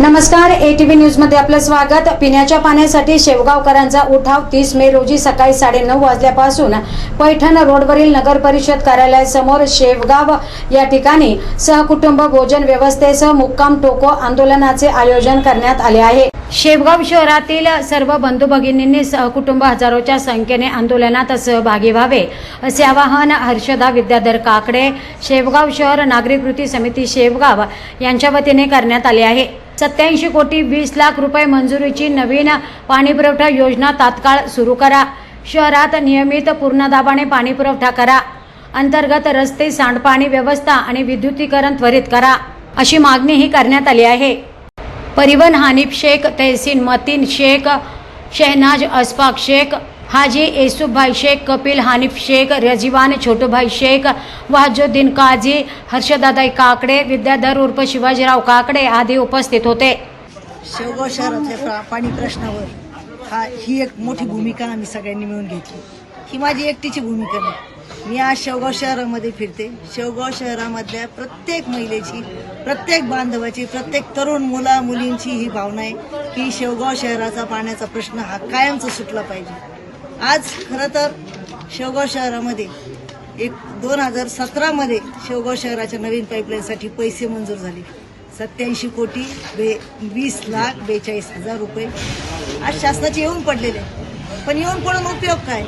नमस्कार एटीव्ही न्यूजमध्ये आपलं स्वागत. पिण्याच्या पाण्यासाठी शेवगावकरांचा उठाव तीस मे रोजी सकाळी साडेनऊ वाजल्यापासून पैठण रोडवरील नगर परिषद कार्यालयासमोर शेवगाव या ठिकाणी सहकुटुंब भोजन व्यवस्थेसह मुक्काम टोको आंदोलनाचे आयोजन करण्यात आले आहे. शेवगाव शहरातील सर्व बंधू भगिनींनी सहकुटुंब हजारोच्या संख्येने आंदोलनात सहभागी व्हावे असे आवाहन हर्षदा विद्याधर काकडे शेवगाव शहर नागरिक कृती समिती शेवगाव यांच्या वतीने करण्यात आले आहे. सत्याऐंशी कोटी वीस लाख रुपये मंजुरीची नवीन पाणीपुरवठा योजना तात्काळ सुरू करा. शहरात नियमित पूर्ण दाबाने पाणीपुरवठा करा. अंतर्गत रस्ते सांडपाणी व्यवस्था आणि विद्युतीकरण त्वरित करा अशी मागणीही करण्यात आली आहे. परिवहन हानिफ शेख तहसीन मतीन शेख शहनाज अस्फाक शेख हाजी येसुफभाई शेख कपिल हानिफ शेख रजीवान छोटूभाई शेख वहाजुद्दीन काजी हर्षदादाई काकडे विद्याधर उर्फ शिवाजीराव काकडे आदी उपस्थित होते. शेवगाव शहरातल्या पाणी प्रश्नावर हा ही एक मोठी भूमिका आम्ही सगळ्यांनी मिळून घेतली. ही माझी एकटीची भूमिका नाही. मी आज शेवगाव शहरामध्ये फिरते. शेवगाव शहरामधल्या प्रत्येक महिलेची प्रत्येक बांधवाची प्रत्येक तरुण मुला मुलींची ही भावना आहे की शेवगाव शहराचा पाण्याचा प्रश्न हा कायमचा सुटला पाहिजे. आज खरं तर शेवगाव शहरामध्ये एक दोन हजार सतरामध्ये शेवगाव शहराच्या नवीन पाईपलाईनसाठी पैसे मंजूर झाले. सत्याऐंशी कोटी बे वीस लाख बेचाळीस हजार रुपये. आज शासनाचे येऊन पडलेले. पण येऊन पडून उपयोग काय?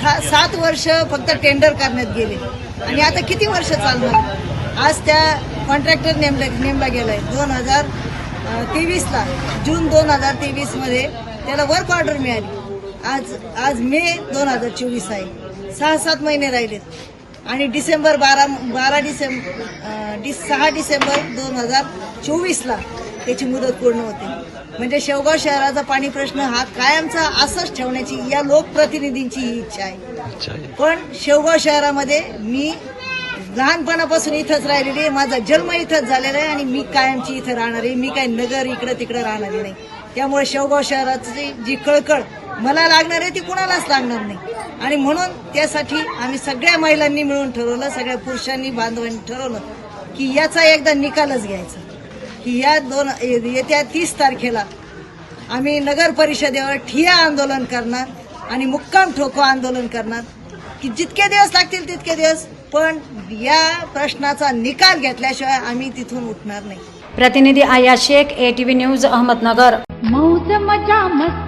सा सात वर्ष फक्त टेंडर करण्यात गेले. आणि आता किती वर्ष चालणार? आज त्या कॉन्ट्रॅक्टर नेमला नेमला गेला आहे दोन हजार तेवीसला जून दोन हजार तेवीसमध्ये त्याला वर्क ऑर्डर मिळाली. आज आज मे दोन हजार चोवीस आहे. सहा सात महिने राहिलेत. आणि डिसेंबर बारा बारा डिसेंबर डि सहा डिसेंबर दोन हजार चोवीसला त्याची मुदत पूर्ण होते. म्हणजे शेवगाव शहराचा पाणी प्रश्न हा कायमचा असंच ठेवण्याची या लोकप्रतिनिधींची ही इच्छा आहे. पण शेवगाव शहरामध्ये मी लहानपणापासून इथंच राहिलेली आहे. माझा जन्म इथंच झालेला आहे आणि मी कायमची इथं राहणार आहे. मी काय नगर इकडं तिकडं राहणारी नाही. त्यामुळे शेवगाव शहराची जी कळकळ मला लागणार आहे ती कुणालाच लागणार नाही. आणि म्हणून त्यासाठी आम्ही सगळ्या महिलांनी मिळून ठरवलं सगळ्या पुरुषांनी बांधवांनी ठरवलं की याचा एकदा निकालच घ्यायचा. की या दोन येत्या तीस तारखेला आम्ही नगर परिषदेवर ठिया आंदोलन करणार आणि मुक्काम ठोको आंदोलन करणार. की जितके दिवस लागतील तितके दिवस पण या प्रश्नाचा निकाल घेतल्याशिवाय आम्ही तिथून उठणार नाही. प्रतिनिधी आया शेख एटीव्ही न्यूज अहमदनगर. मौज मजा मस्ती